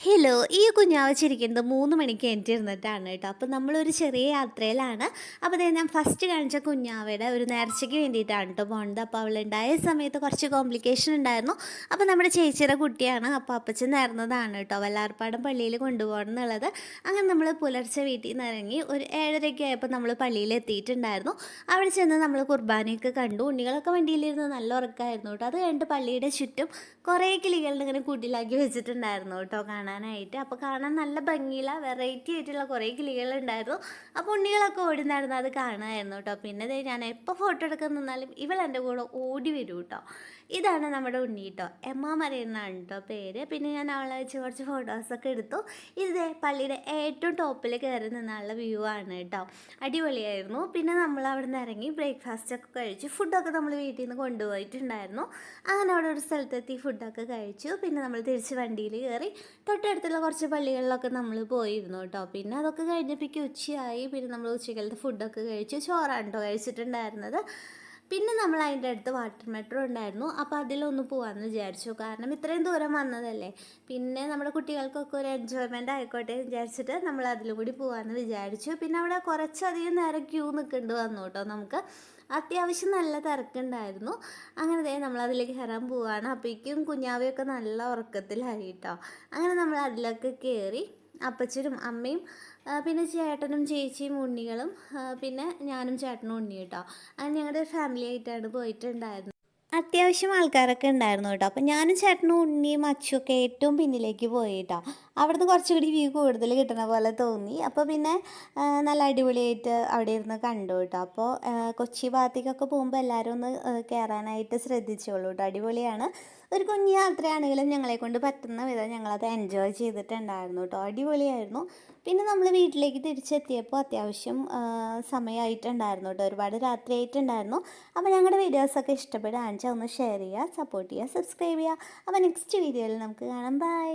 Hello ഈ കുഞ്ഞാവച്ചിരിക്കുന്നത് മൂന്ന് മണിക്ക് എന്റെ ഇരുന്നിട്ടാണ് കേട്ടോ. അപ്പോൾ നമ്മളൊരു ചെറിയ യാത്രയിലാണ്. അപ്പോൾ ഞാൻ ഫസ്റ്റ് കാണിച്ച കുഞ്ഞാവയുടെ ഒരു നേർച്ചയ്ക്ക് വേണ്ടിയിട്ടാണ് കേട്ടോ പോണത്. അപ്പോൾ അവളുണ്ടായ സമയത്ത് കുറച്ച് കോംപ്ലിക്കേഷൻ ഉണ്ടായിരുന്നു. അപ്പോൾ നമ്മുടെ ചേച്ചിയുടെ കുട്ടിയാണ്. അപ്പോൾ അപ്പച്ചൻ നേർന്നതാണ് കേട്ടോ. വല്ലാർപ്പാടം പള്ളിയിൽ കൊണ്ടുപോകണം എന്നുള്ളത്. അങ്ങനെ നമ്മൾ പുലർച്ചെ വീട്ടിൽ നിന്ന് ഇറങ്ങി ഒരു ഏഴരയ്ക്ക് ആയപ്പോൾ നമ്മൾ പള്ളിയിൽ എത്തിയിട്ടുണ്ടായിരുന്നു. അവിടെ ചെന്ന് നമ്മൾ കുർബാനയൊക്കെ കണ്ടു. ഉണ്ണികളൊക്കെ വണ്ടിയിലിരുന്ന് നല്ല ഉറക്കമായിരുന്നു കേട്ടോ. അത് കഴിഞ്ഞിട്ട് പള്ളിയുടെ ചുറ്റും കുറേ കിളികളുടെ ഇങ്ങനെ കൂട്ടിലാക്കി വെച്ചിട്ടുണ്ടായിരുന്നു കേട്ടോ കാണാനായിട്ട്. അപ്പോൾ കാണാൻ നല്ല ഭംഗിയില്ല വെറൈറ്റി ആയിട്ടുള്ള കുറേ കിളികളുണ്ടായിരുന്നു അപ്പോൾ ഉണ്ണികളൊക്കെ ഓടി അത് കാണാമായിരുന്നു കേട്ടോ. പിന്നെ ഞാൻ എപ്പോൾ ഫോട്ടോ എടുക്കാൻ നിന്നാലും ഇവൾ എന്റെ കൂടെ ഓടി വരും കേട്ടോ. ഇതാണ് നമ്മുടെ ഉണ്ണി കേട്ടോ. എമ്മ മറിയുന്നതാണ് കേട്ടോ പേര്. പിന്നെ ഞാൻ അവളെ വെച്ച് കുറച്ച് ഫോട്ടോസൊക്കെ എടുത്തു. ഇത് പള്ളിയുടെ ഏറ്റവും ടോപ്പിൽ കയറി നിന്നുള്ള വ്യൂ ആണ് കേട്ടോ. അടിപൊളിയായിരുന്നു. പിന്നെ നമ്മൾ അവിടെ നിന്ന് ഇറങ്ങി ബ്രേക്ക്ഫാസ്റ്റ് ഒക്കെ കഴിച്ചു ഫുഡൊക്കെ നമ്മൾ വീട്ടിൽ നിന്ന് കൊണ്ടുപോയിട്ടുണ്ടായിരുന്നു. അങ്ങനെ അവിടെ ഒരു സ്ഥലത്തെത്തി ഫുഡൊക്കെ കഴിച്ചു. പിന്നെ നമ്മൾ തിരിച്ച് വണ്ടിയിൽ കയറി തൊട്ടടുത്തുള്ള കുറച്ച് പള്ളികളിലൊക്കെ നമ്മൾ പോയിരുന്നു കേട്ടോ. പിന്നെ അതൊക്കെ കഴിഞ്ഞപ്പോഴേക്ക് ഉച്ചയായി. പിന്നെ നമ്മൾ ഉച്ചക്കലത്തെ ഫുഡൊക്കെ കഴിച്ച് ചോറാണ് കേട്ടോ കഴിച്ചിട്ടുണ്ടായിരുന്നത്. പിന്നെ നമ്മൾ അതിന്റെ അടുത്ത് വാട്ടർ മെട്രോ ഉണ്ടായിരുന്നു. അപ്പോൾ അതിലൊന്ന് പോകാമെന്ന് വിചാരിച്ചു. കാരണം ഇത്രയും ദൂരം വന്നതല്ലേ. പിന്നെ നമ്മുടെ കുട്ടികൾക്കൊക്കെ ഒരു എൻജോയ്മെന്റ് ആയിക്കോട്ടെ വിചാരിച്ചിട്ട് നമ്മൾ അതിലും കൂടി പോകാമെന്ന് വിചാരിച്ചു. പിന്നെ അവിടെ കുറച്ചധികം നേരം ക്യൂ നിൽക്കേണ്ടി വന്നു കേട്ടോ നമുക്ക്. അത്യാവശ്യം നല്ല തിരക്കുണ്ടായിരുന്നു. അങ്ങനെ ദേ നമ്മൾ അതിലേക്ക് കയറാൻ പോവാണ്. അപ്പോഴേക്കും കുഞ്ഞാവിയൊക്കെ നല്ല ഉറക്കത്തിലായി കേട്ടോ. അങ്ങനെ നമ്മൾ അതിലൊക്കെ കയറി അപ്പച്ചനും അമ്മയും പിന്നെ ചേട്ടനും ചേച്ചിയും ഉണ്ണികളും പിന്നെ ഞാനും ചേട്ടനും ഉണ്ണി കേട്ടോ അങ്ങനെ ഞങ്ങളുടെ ഫാമിലി ആയിട്ടാണ് പോയിട്ടുണ്ടായിരുന്നത്. അത്യാവശ്യം ആൾക്കാരൊക്കെ ഉണ്ടായിരുന്നു കേട്ടോ. അപ്പം ഞാനും ചേട്ടനും ഉണ്ണിയും അച്ചുമൊക്കെ ഏറ്റവും പിന്നിലേക്ക് പോയി കേട്ടോ. അവിടുന്ന് കുറച്ചുകൂടി വ്യൂ കൂടുതൽ കിട്ടണ പോലെ തോന്നി. അപ്പോൾ പിന്നെ നല്ല അടിപൊളിയായിട്ട് അവിടെ ഇരുന്ന് കണ്ടു കേട്ടോ. അപ്പോൾ കൊച്ചി ഭാഗത്തേക്കൊക്കെ പോകുമ്പോൾ എല്ലാവരും ഒന്ന് കയറാനായിട്ട് ശ്രദ്ധിച്ചോളൂ കേട്ടോ. അടിപൊളിയാണ്. ഒരു കുഞ്ഞു യാത്രയാണെങ്കിലും ഞങ്ങളെ കൊണ്ട് പറ്റുന്ന വിധം ഞങ്ങളത് എൻജോയ് ചെയ്തിട്ടുണ്ടായിരുന്നു കേട്ടോ. അടിപൊളിയായിരുന്നു. പിന്നെ നമ്മൾ വീട്ടിലേക്ക് തിരിച്ചെത്തിയപ്പോൾ അത്യാവശ്യം സമയമായിട്ടുണ്ടായിരുന്നു കേട്ടോ. ഒരുപാട് രാത്രി ആയിട്ടുണ്ടായിരുന്നു അപ്പോൾ ഞങ്ങളുടെ വീഡിയോസൊക്കെ ഇഷ്ടപ്പെടുകയാണെന്ന് വെച്ചാൽ ഒന്ന് ഷെയർ ചെയ്യുക സപ്പോർട്ട് ചെയ്യുക സബ്സ്ക്രൈബ് ചെയ്യുക. അപ്പോൾ നെക്സ്റ്റ് വീഡിയോയിൽ നമുക്ക് കാണാം. ബൈ